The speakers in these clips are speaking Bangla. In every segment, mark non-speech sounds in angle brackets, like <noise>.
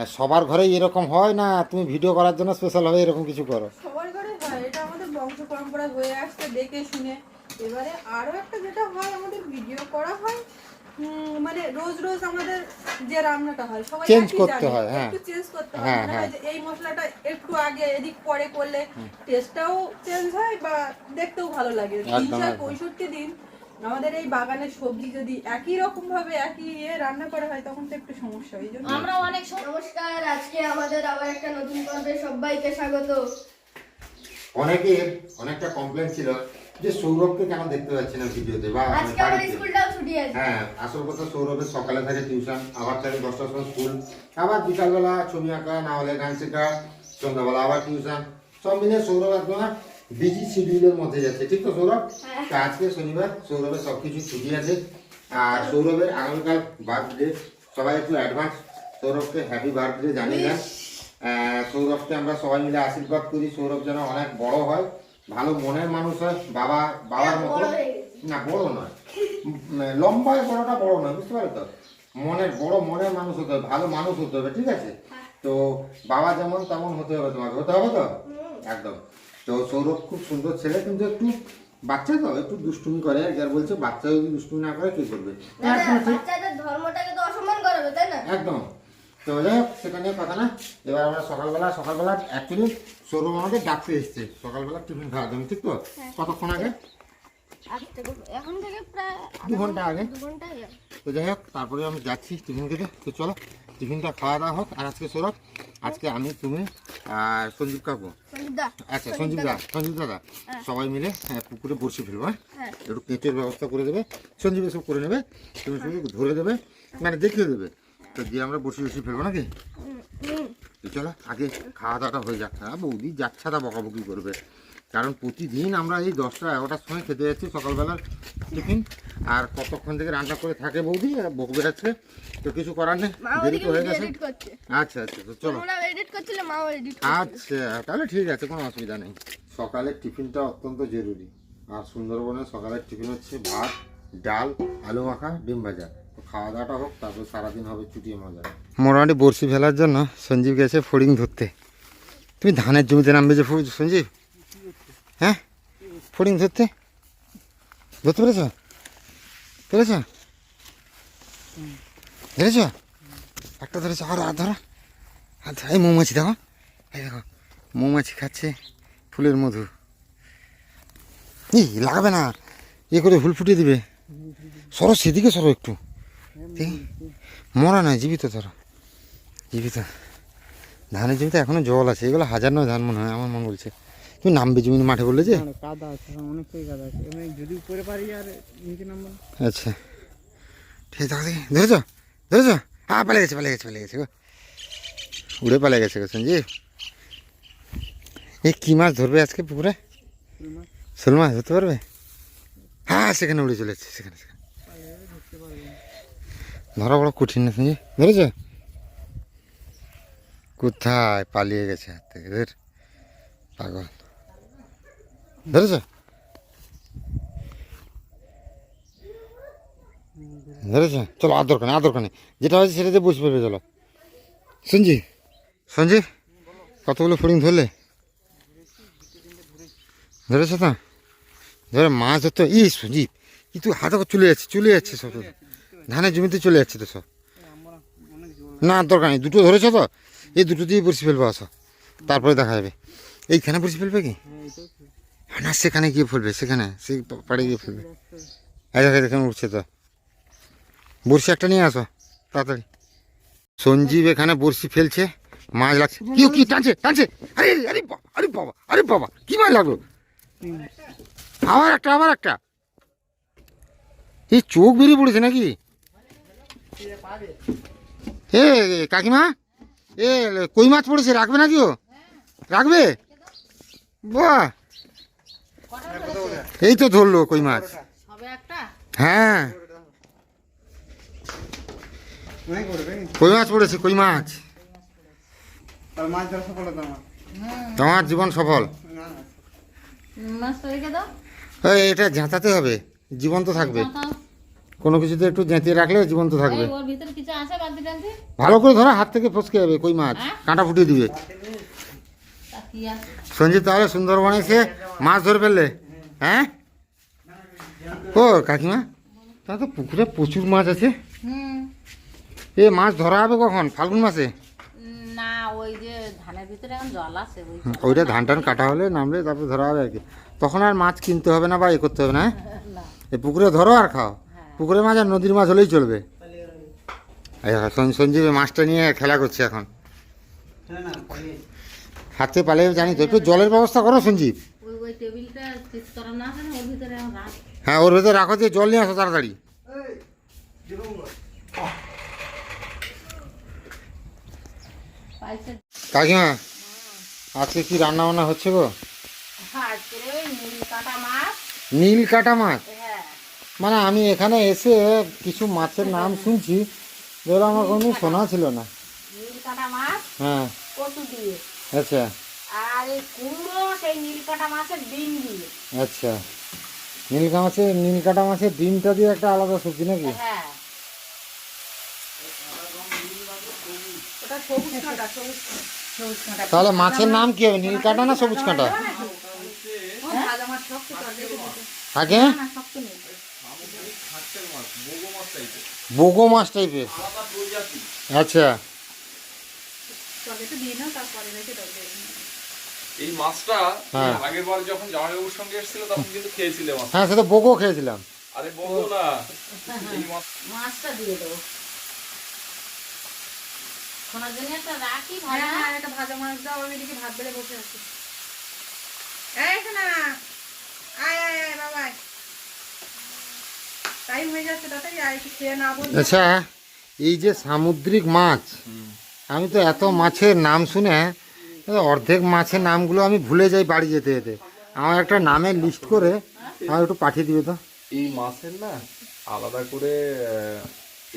আর সবার ঘরে এরকম হয় না তুমি ভিডিও করার জন্য স্পেশাল ভাবে এরকম কিছু করো সবার ঘরে হয় এটা আমাদের বংশ পরম্পরা হয়ে আসছে দেখে শুনে এবারে আরও একটা যেটা হয় আমাদের ভিডিও করা হয় মানে রোজ রোজ আমাদের যে রান্নাটা হয় সবাই চেঞ্জ করতে হয়, হ্যাঁ। একটু চেঞ্জ করতে হয় হ্যাঁ, মনে হ্যাঁ। হয় এই মশলাটা একটু আগে এদিক পরে করলে টেস্টটাও চেঞ্জ হয় বা দেখতেও ভালো লাগে তিনশো। পঁয়ষট্টি দিন আমাদের এই বাগানে সবজি যদি একই রকম ভাবে একই ইয়ে রান্না করা হয় তখন তো একটু সমস্যা হয় জন্য আমরা অনেক নমস্কার আজকে আমাদের আবার একটা নতুন পর্বে সবাইকে স্বাগত। অনেকের অনেকটা কমপ্লেন ছিল যে সৌরভকে কেন দেখতে পাচ্ছি না ভিডিওতে বা আজকে আমার স্কুলটাও ছুটি আছে। হ্যাঁ আসল কথা সৌরভের সকালে থাকে টিউশন আবার থাকে দশটার সময় স্কুল আবার বিকালবেলা ছবি আঁকা না হলে গান শেখা সন্ধ্যাবেলা আবার টিউশন সব মিলে সৌরভ একদম বিজি শিডিউলের মধ্যে যাচ্ছে ঠিক তো সৌরভ? তো আজকে শনিবার সৌরভের সব কিছু ছুটি আছে। আর সৌরভের আগামীকাল বার্থডে সবাই একটু অ্যাডভান্স সৌরভকে হ্যাপি বার্থডে জানিয়ে দেন। সৌরভকে আমরা সবাই মিলে আশীর্বাদ করি। সৌরভ যেন অনেক বড় হয় ভালো মনের মানুষ হয় বাবা বাবার মতো। হয়ে। না বড় নয়। লম্বায় বড়টা বড় নয় বুঝতে পারো তো? মনের বড় মনের মানুষ হতে হবে ভালো মানুষ হতে হবে ঠিক আছে? তো বাবা যেমন তেমন হতে হবে তোমাকে হতে হবে তো? একদম। তো সৌরভ খুব সুন্দর ছেলে কিন্তু একটু বাচ্চা তো একটু দুষ্টুমি করে। আর বলছে বাচ্চা যদি দুষ্টুমি না করে কি করবে? একদম ধর্মটাকে তো অসম্মান করাবে তাই না? একদম। তো যাই হোক সেটা নিয়ে কথা না। এবার আমরা সকালবেলা সকালবেলা অ্যাকচুয়ালি সৌরভ আমাদের ডাকতে এসছে। সকালবেলা টিফিন খাওয়ার জন্য ঠিক তো? কতক্ষণ আগে? এখন থেকে প্রায় দু ঘণ্টা আগে। দু ঘণ্টা আগে। তো যাই হোক তারপরে আমি যাচ্ছি টিফিন খেতে। তো চলো। টিফিনটা খাওয়া দাওয়া হোক আর আজকে সৌরভ আজকে আমি তুমি আর সঞ্জীব কাকু। আচ্ছা সঞ্জীব দা সঞ্জীব দাদা সবাই মিলে হ্যাঁ, পুকুরে বসে ফেলব হ্যাঁ? হ্যাঁ। একটু কেঁচের ব্যবস্থা করে দেবে সঞ্জীব এসব করে নেবে তুমি শুধু ধরে দেবে মানে দেখিয়ে দেবে। তো দিয়ে আমরা বসে বসে ফেলব নাকি? চলো আগে খাওয়া দাওয়াটা হয়ে যাক। হ্যাঁ বৌদি যাচ্ছে তা বকাবকি করবে। কারণ প্রতিদিন আমরা এই দশটা এগারোটার সময় খেতে যাচ্ছি সকালবেলার টিফিন। আর কতক্ষণ থেকে রান্না করে থাকে বৌদি? আর বকবে যাচ্ছে তো কিছু করার নেই দেরি তো হয়ে গেছে। আচ্ছা আচ্ছা তো চলো। আচ্ছা তাহলে ঠিক আছে কোনো অসুবিধা নেই। সকালের টিফিনটা অত্যন্ত জরুরি। আর সুন্দরবনে সকালের টিফিন হচ্ছে ভাত ডাল আলু মাখা ডিম ভাজা। তো খাওয়া দাওয়াটা হোক তারপর সারাদিন হবে চুটিয়ে মজা। মোটামুটি বড়শি ফেলার জন্য সঞ্জীব গেছে ফড়িং ধরতে। তুমি ধানের জমিতে নামবে যে সঞ্জীব? হ্যাঁ? ফড়িং ধরতে? ধরতে পেরেছ? পেরেছ? ধরেছ? একটা ধরেছ, আর আর ধরো। আচ্ছা এই মৌমাছি দেখো। এই দেখো, মৌমাছি খাচ্ছে ফুলের মধু। এই লাগাবে না এ করে ফুল ফুটিয়ে দিবে। সরো সেদিকে সরো একটু। মরা নয়, জীবিত ধরো। জীবিত। ধানের জমিতে এখনও জল আছে। এগুলো হাজার নয় ধান মনে হয়, আমার মন বলছে তুমি নামবে জমি মাঠে বললে যে? কাদা আছে অনেকটাই কাদা আছে। এমনি যদি উপরে পারি আর নিচে নামবো আচ্ছা। ঠিক আছে ধরেছ? ধরেছ? হ্যাঁ পালিয়ে গেছে পালিয়ে গেছে পালিয়ে গেছে গো। উড়ে পালিয়ে গেছে গো সঞ্জীব। এই কী মাছ ধরবে আজকে পুকুরে? শোল মাছ ধরতে পারবে? হ্যাঁ সেখানে উড়ে চলে যাচ্ছে সেখানে সেখানে। ধরা বড় কঠিন না সঞ্জীব। ধরেছ? কোথায় পালিয়ে গেছে হাত থেকে? পাগল। ধরেছ? ধরেছ? চলো, আর দরকার নেই, আর দরকার নেই। যেটা হয়েছে সেটাতে বসে পড়বে চলো। সঞ্জীব? সঞ্জীব? কতগুলো ফড়িং ধরলে? ধরেছ তো? ধরে মাছ ধরতে ই সঞ্জীব, কি তুই হাতে চলে যাচ্ছে চলে যাচ্ছে সব ধানের জমিতে চলে যাচ্ছে তো সব। না দরকার নেই, দুটো ধরেছ তো। এই দুটো দিয়ে বসে ফেলব, আসো। তারপরে দেখা যাবে। এইখানে বসে ফেলবে কি। না, সেখানে গিয়ে ফুলবে সেখানে পা- পাড়ে গিয়ে ফুলবে এই দেখে উঠছে তো। বড়শি একটা নিয়ে আসো, তাড়াতাড়ি। সঞ্জীব এখানে বড়শি ফেলছে, মাছ লাগছে। কি কি, টানছে টানছে। আরে আরে আরে বাবা আরে বাবা, কি মাছ লাগল? আবার একটা আবার একটা। এই চোখ বেরিয়ে পড়েছে নাকি? এ, কাকিমা, এ, কই মাছ পড়েছে, রাখবে নাকি ও? রাখবে? বাহ! এই তো ধরলো কই মাছ। হ্যাঁ। কই মাছ পড়েছে? কই মাছ? তোমার জীবন সফল। এটা ঝাঁটাতে হবে। জীবন তো থাকবে। কোনো কিছুতে একটু জেঁতিয়ে রাখলে থাকবে। আছে বালতি টালতি ভালো করে ধরো হাত থেকে ফসকে যাবে কই মাছ। হ্যাঁ? কাঁটা ফুটিয়ে দিবে। তা সঞ্জিত তাহলে সুন্দরবনে এসে মাছ ধরে ফেললে হ্যাঁ? ও কাকিমা তা তো পুকুরে প্রচুর মাছ আছে। এ মাছ ধরা হবে কখন? ফাল্গুন মাসে? উম, না ওই যে ধানের ভিতরে এখন জল আছে ওই হুম, ওইটা ধান টান কাটা হলে নামলে তারপরে ধরা হবে আর কি। তখন আর মাছ কিনতে হবে না বা এ করতে হবে না <laughs> এ পুকুরে ধরো আর খাও। পুকুরে মাছ আর নদীর মাছ হলেই চলবে। সঞ্জীব মাছটা নিয়ে খেলা করছে এখন। হাতে পালিয়ে জানি তো একটু জলের ব্যবস্থা করো সঞ্জীব। হ্যাঁ ওর ভেতরে রাখো দিয়ে জল নিয়ে আসো তাড়াতাড়ি। কাকিমা আজকে কি রান্না বান্না হচ্ছে গো? নীল কাটা মাছ। নীল কাটা মাছ? হ্যাঁ। মানে আমি এখানে এসে কিছু মাছের নাম শুনছি যেগুলো আমার কোনো শোনা ছিল না। হ্যাঁ। আচ্ছা। আর এই কুমড়ো সেই নীল কাটা মাছের ডিম দিয়ে। আচ্ছা। নীলকা মাছের নীল কাটা মাছের ডিমটা দিয়ে একটা আলাদা সবজি নাকি? হ্যাঁ। তাহলে মাছের নাম কি হবে? নীল কাটা? না সবুজ কাঁটা দিতে। আগে না বোগো মাছ টাইপের। আচ্ছা। চল দিয়ে নাও তারপরে রেখে দাও এই মাছটা হ্যাঁ। আগের বার যখন জামাইবাবুর সঙ্গে এসেছিল তখন কিন্তু খেয়েছিলে মাছ হ্যাঁ সেটা বোগো খেয়েছিলাম। আরে বলব না। এই মাছটা দিয়ে দেবো শোনার জন্য একটা রাখি হ্যাঁ ভাজা। একটা ভাজা মাছ দাও আমি এদিকে ভাত বেড়ে বসে আছি। এই শোনা আয় আয় আয় বাবা টাইম হয়ে যাচ্ছে আয় একটু খেয়ে না বল আচ্ছা এই যে সামুদ্রিক মাছ আমি তো এত মাছের নাম শুনে অর্ধেক মাছের নামগুলো আমি ভুলে যাই বাড়ি যেতে যেতে। আমার একটা নামের লিস্ট করে আমার একটু পাঠিয়ে দিবে তো। এই মাছের না আলাদা করে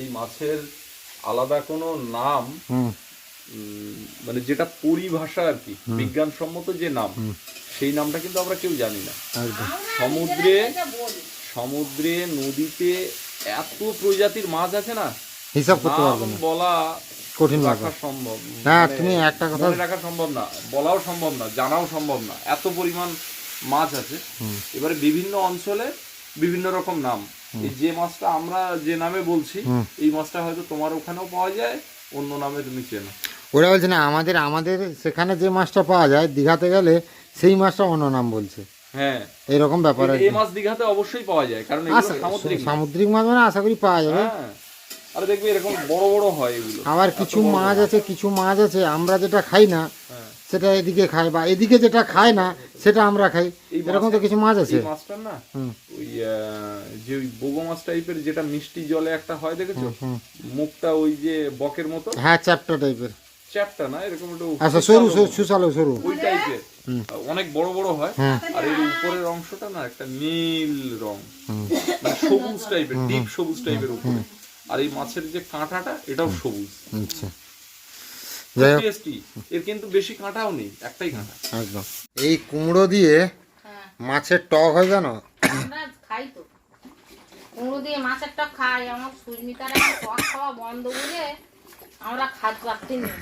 এই মাছের আলাদা কোনো নাম মানে যেটা পরিভাষা আর কি বিজ্ঞানসম্মত যে নাম সেই নামটা কিন্তু আমরা কেউ জানি না। সমুদ্রে সমুদ্রে নদীতে এত প্রজাতির মাছ আছে না হিসাব করতে পারব না। বলা কঠিন রাখা সম্ভব। হ্যাঁ, তুমি একটা কথা- রাখা সম্ভব না বলাও সম্ভব না জানাও সম্ভব না। এত পরিমাণ মাছ আছে। এবারে বিভিন্ন অঞ্চলে বিভিন্ন রকম নাম। যে মাছটা আমরা যে নামে বলছি এই মাছটা হয়তো তোমার ওখানেও পাওয়া যায় অন্য নামে তুমি চেনো। ওরা বলছে না আমাদের আমাদের সেখানে যে মাছটা পাওয়া যায় দীঘাতে গেলে সেই মাছটা অন্য নাম বলছে। হ্যাঁ। এরকম ব্যাপার। এই মাছ দীঘাতে অবশ্যই পাওয়া যায় কারণ আচ্ছা, সামুদ্রিক মাছ। সামুদ্রিক মাছ মানে আশা করি পাওয়া যাবে। হ্যাঁ। আরে দেখবে এরকম বড় বড় হয় এগুলো। আবার কিছু মাছ আছে কিছু মাছ আছে আমরা যেটা খাই না হ্যাঁ। সেটা এদিকে খাই বা এদিকে যেটা খায় না সেটা আমরা খাই। এরকম তো কিছু মাছ আছে। মাছটা না ওই যে ওই বোগো মাছ টাইপের যেটা মিষ্টি জলে একটা হয় দেখেছ? মুখটা ওই যে বকের মতো? হ্যাঁ চ্যাপ্টা টাইপের। চ্যাপটা না এরকম একটু আচ্ছা সরু সুসালো সরু। ওই টাইপের। অনেক বড় বড় হয়। হ্যাঁ। আর এর উপরের অংশটা না একটা নীল রং। মানে সবুজ টাইপের ডিপ সবুজ টাইপের উপরে। আর এই মাছের যে কাঁটাটা এটাও সবুজ। আচ্ছা। যাই হোক। টেস্টি এর কিন্তু বেশি কাঁটাও নেই একটাই কাঁটা। একদম। এই কুমড়ো দিয়ে হ্যাঁ। মাছের টক হয় জানো? আমরা খাই তো। কুমড়ো দিয়ে মাছের টক খাই আমার সুস্মিতার একটা টক খাওয়া বন্ধ করে আমরা খাতে পারছি না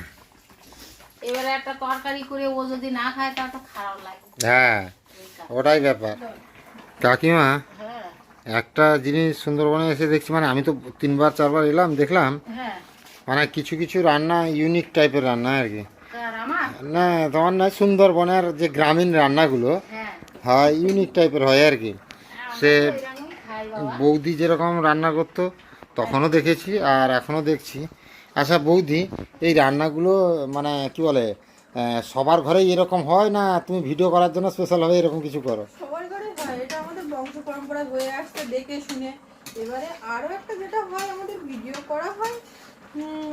এবারে একটা তরকারি করে ও যদি না খায় তাহলে তো খারাপ লাগে। হ্যাঁ ওটাই ব্যাপার। কাকিমা হ্যাঁ। একটা জিনিস সুন্দরবনে এসে দেখছি মানে আমি তো তিনবার চারবার এলাম দেখলাম হ্যাঁ। মানে কিছু কিছু রান্না ইউনিক টাইপের রান্না আর কি। না তোমার না সুন্দরবনের যে গ্রামীণ রান্নাগুলো হ্যাঁ। হয় ইউনিক টাইপের হয় আর কি। সে খাই বাবা। বৌদি যেরকম রান্না করতো তখনও দেখেছি আর এখনও দেখছি। আচ্ছা বৌদি এই রান্নাগুলো মানে কি বলে সবার ঘরেই এরকম হয় না তুমি ভিডিও করার জন্য স্পেশালভাবে এরকম কিছু করো সবার ঘরে হয় এটা আমাদের বংশ পরম্পরা হয়ে আসছে দেখে শুনে এবারে আরও একটা যেটা হয় আমাদের ভিডিও করা হয়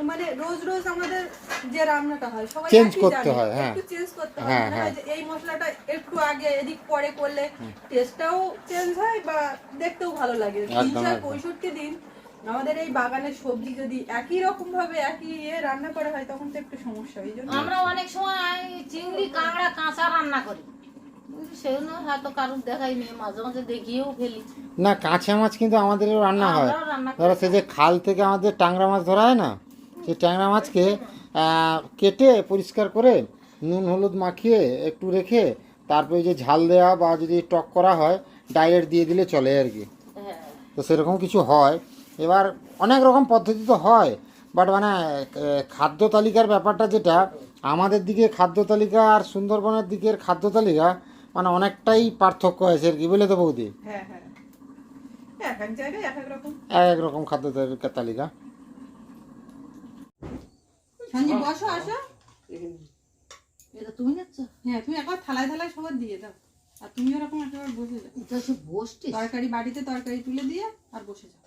মানে রোজ রোজ আমাদের যে রান্নাটা হয় সবাই Change একই করতে হয়, হ্যাঁ। একটু চেঞ্জ করতে হয় হ্যাঁ, মনে হয় হ্যাঁ। এই মশলাটা একটু আগে এদিক পরে করলে টেস্টটাও চেঞ্জ হয় বা দেখতেও ভালো লাগে তিনশো। পঁয়ষট্টি দিন আমাদের এই বাগানের সবজি যদি একই রকম ভাবে একই ইয়ে রান্না করা হয় তখন তো একটু সমস্যা হয় এই জন্য আমরা অনেক সময় চিংড়ি কাঁকড়া কাঁচা রান্না করি সেগুলো হয়তো কারোর দেখাইনি মাঝে মাঝে দেখিয়েও ফেলি। না কাঁচা মাছ কিন্তু আমাদেরও রান্না হয়। ধরো সে যে খাল থেকে আমাদের ট্যাংরা মাছ ধরা হয় না সেই ট্যাংরা মাছকে কেটে পরিষ্কার করে নুন হলুদ মাখিয়ে একটু রেখে তারপরে যে ঝাল দেওয়া বা যদি টক করা হয় ডাইরেক্ট দিয়ে দিলে চলে আর কি। হ্যাঁ। তো সেরকম কিছু হয়। এবার অনেক রকম পদ্ধতি তো হয় বাট মানে খাদ্য তালিকার ব্যাপারটা যেটা আমাদের দিকে খাদ্য তালিকা আর সুন্দরবনের দিকের খাদ্য তালিকা মানে অনেকটাই পার্থক্য আছে আর কি বুঝলে তো বৌদি? হ্যাঁ হ্যাঁ। এক এক জায়গায় এক এক রকম। খাদ্য তালিকা। তালিকা বসো আসো। এটা তুমি যাচ্ছ হ্যাঁ তুমি একবার থালায় থালায় সবার দিয়ে দাও। আর তুমি ওরকম একেবারে বসে যাও। এটা সে বসছিস তরকারি বাড়িতে তরকারি তুলে দিয়ে আর বসে যাও।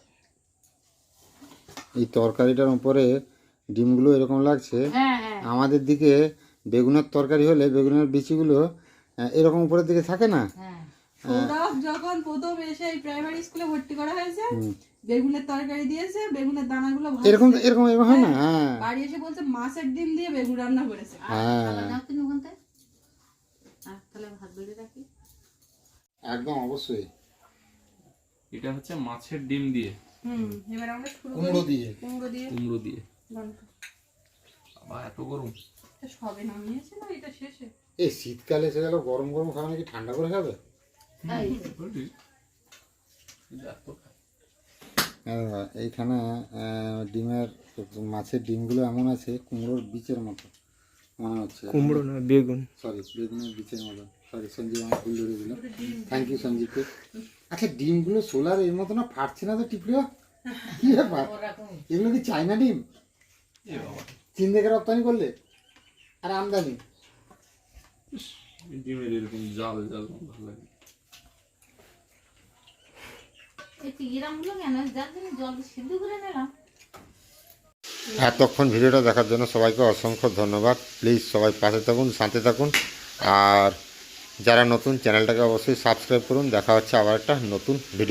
এই তরকারিটার উপরে ডিমগুলো এরকম লাগছে। হ্যাঁ হ্যাঁ। আমাদের দিকে বেগুনের তরকারি হলে বেগুনের বিচিগুলো এরকম উপরের দিকে থাকে না? হ্যাঁ। যখন প্রথম এসে প্রাইমারি স্কুলে ভর্তি করা হয়েছে বেগুনের তরকারি দিয়েছে বেগুনের দানাগুলো এরকম এরকম এরকম হয় না? হ্যাঁ। বাড়ি এসে বলছে মাছের ডিম দিয়ে বেগুন রান্না করেছে। হ্যাঁ। নাও তুমি ওখান থেকে। আর তাহলে ভাত বেড়ে রাখি। একদম অবশ্যই। এটা হচ্ছে মাছের ডিম দিয়ে। হুম এবার আমরা কুমড়ো দিয়ে। কুমড়ো দিয়ে। কুমড়ো দিয়ে। বাবা এত গরম। সবে নামিয়েছে না এটা শেষে। এই শীতকালে এসে গেল গরম গরম খাওয়া নাকি ঠান্ডা করে খাবে। আহ, এইখানে ডিমের মাছের ডিমগুলো এমন আছে কুমড়োর বীজের মতো। মনে হচ্ছে। কুমড়ো না বেগুন। সরি বেগুনের বীজের মতো। সরি সঞ্জীব আমার ভুল ধরে দিল। থ্যাংক ইউ সঞ্জীবকে। আচ্ছা ডিমগুলো সোলার এর মতো না ফাটছে না তো টিপলেও কি ব্যাপার? এগুলো কি চাইনা ডিম? চীন থেকে রপ্তানি করলে? আর আমদানি? ডিমের এরকম জাল জাল ভালো লাগে এতক্ষণ ভিডিওটা দেখার জন্য সবাইকে অসংখ্য ধন্যবাদ। প্লিজ সবাই পাশে থাকুন সাথে থাকুন। আর যারা নতুন চ্যানেলটাকে অবশ্যই সাবস্ক্রাইব করুন। দেখা হচ্ছে আবার একটা নতুন ভিডিও।